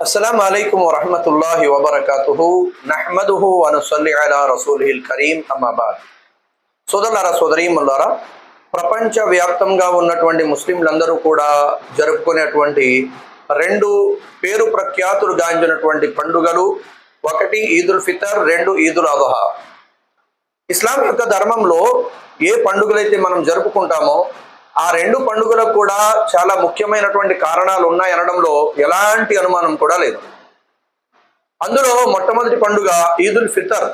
السلام عليكم ورحمة الله وبركاته نحمده ونصلي على رسوله الكريم أما بعد సోదరులారా సోదరీములారా ప్రపంచ వ్యాప్తంగా ఉన్నటువంటి ముస్లింలందరూ కూడా జరుపుకునేటువంటి రెండు పేరు ప్రఖ్యాతులు గాంచినటువంటి పండుగలు ఒకటి ఈదుల్ ఫితర్ రెండు ఈదుల్ అదహా ఇస్లాం యొక్క ధర్మంలో ఏ పండుగలైతే మనం జరుపుకుంటామో ఆ రెండు పండుగలకు కూడా చాలా ముఖ్యమైనటువంటి కారణాలు ఉన్నాయనడంలో ఎలాంటి అనుమానం కూడా లేదు. అందులో మొట్టమొదటి పండుగ ఈదుల్ ఫితర్.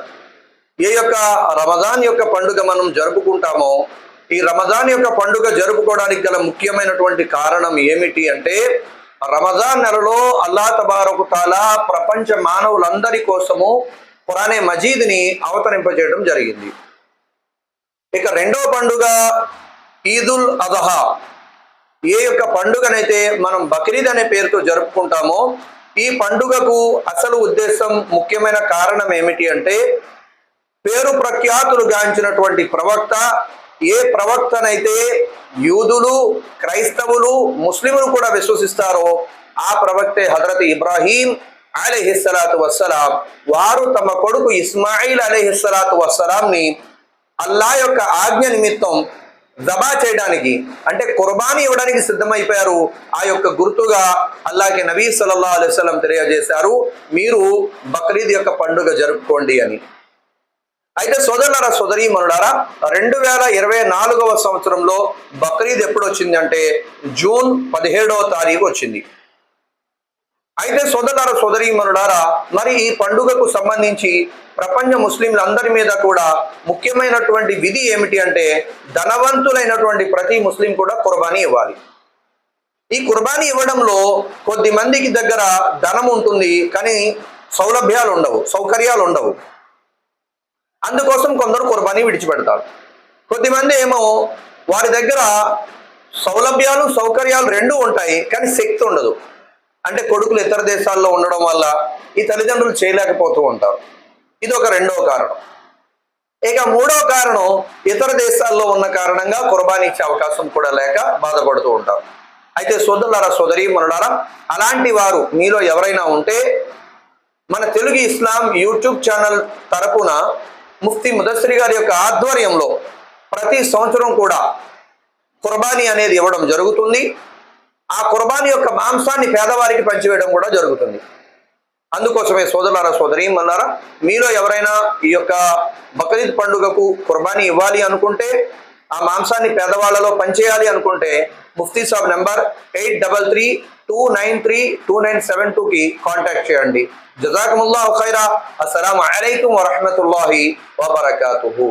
ఏ యొక్క రమజాన్ యొక్క పండుగ మనం జరుపుకుంటామో ఈ రమజాన్ యొక్క పండుగ జరుపుకోవడానికి గల ముఖ్యమైనటువంటి కారణం ఏమిటి అంటే రమజాన్ నెలలో అల్లా తబారకుతాలా ప్రపంచ మానవులందరి కోసము పురాణే మజీద్ని అవతరింపజేయడం జరిగింది. ఇక రెండో పండుగ ఈదుల్ అదహా ఏ యొక్క పండుగనైతే మనం బక్రీద్ అనే పేరుతో జరుపుకుంటామో ఈ పండుగకు అసలు ఉద్దేశం ముఖ్యమైన కారణం ఏమిటి అంటే పేరు ప్రఖ్యాతులు గాంచినటువంటి ప్రవక్త ఏ ప్రవక్తనైతే యూదులు క్రైస్తవులు ముస్లింలు కూడా విశ్వసిస్తారో ఆ ప్రవక్తే హజరత్ ఇబ్రాహీం అలీహిస్సలాతు వస్సలాం. వారు తమ కొడుకు ఇస్మాయిల్ అలీహిస్సలాతు వస్సలాంని అల్లా యొక్క ఆజ్ఞ నిమిత్తం జబా చేయడానికి అంటే కుర్బానీ ఇవ్వడానికి సిద్ధమైపోయారు. ఆ యొక్క గుర్తుగా అల్లాకి నబీ సల్లల్లా అలైహి తెలియజేశారు మీరు బక్రీద్ యొక్క పండుగ జరుపుకోండి అని. అయితే సోదరులారా సోదరీమనులారా రెండు వేల ఇరవై నాలుగవ సంవత్సరంలో బక్రీద్ ఎప్పుడు వచ్చింది అంటే జూన్ పదిహేడవ తారీఖు వచ్చింది. అయితే సోదరులారా సోదరీమనులారా మరి ఈ పండుగకు సంబంధించి ప్రపంచ ముస్లింలందరి మీద కూడా ముఖ్యమైనటువంటి విధి ఏమిటి అంటే ధనవంతులైనటువంటి ప్రతి ముస్లిం కూడా కుర్బానీ ఇవ్వాలి. ఈ కుర్బానీ ఇవ్వడంలో కొద్ది మందికి దగ్గర ధనం ఉంటుంది కానీ సౌలభ్యాలు ఉండవు సౌకర్యాలు ఉండవు. అందుకోసం కొందరు కుర్బానీ విడిచిపెడతారు. కొద్దిమంది ఏమో వారి దగ్గర సౌలభ్యాలు సౌకర్యాలు రెండూ ఉంటాయి కానీ శక్తి ఉండదు. అంటే కొడుకులు ఇతర దేశాల్లో ఉండడం వల్ల ఈ తల్లిదండ్రులు చేయలేకపోతూ ఉంటారు. ఇది ఒక రెండవ కారణం. ఇక మూడవ కారణం ఇతర దేశాల్లో ఉన్న కారణంగా కుర్బానీ ఇచ్చే అవకాశం కూడా లేక బాధపడుతూ ఉంటారు. అయితే సోదరులారా సోదరి మనులారా అలాంటి వారు మీలో ఎవరైనా ఉంటే మన తెలుగు ఇస్లాం యూట్యూబ్ ఛానల్ తరపున ముఫ్తి ముదశ్రీ గారి యొక్క ఆధ్వర్యంలో ప్రతి సంవత్సరం కూడా కుర్బానీ అనేది ఇవ్వడం జరుగుతుంది. ఆ కుర్బానీ యొక్క మాంసాన్ని పేదవారికి పంచివేయడం కూడా జరుగుతుంది. అందుకోసమే సోదరులారా సోదరీమన్నారా మీలో ఎవరైనా ఈ యొక్క బక్రీద్ పండుగకు కుర్బానీ ఇవ్వాలి అనుకుంటే ఆ మాంసాన్ని పేదవాళ్ళలో పంచేయాలి అనుకుంటే ముఫ్తీ సాబ్ number eight double three two nine three two nine seven టూకి కాంటాక్ట్ చేయండి. జజాకముల్లా ఖైరా. అస్సలం అలైకుం వరహమతుల్లాహి వబర్కాతుహు.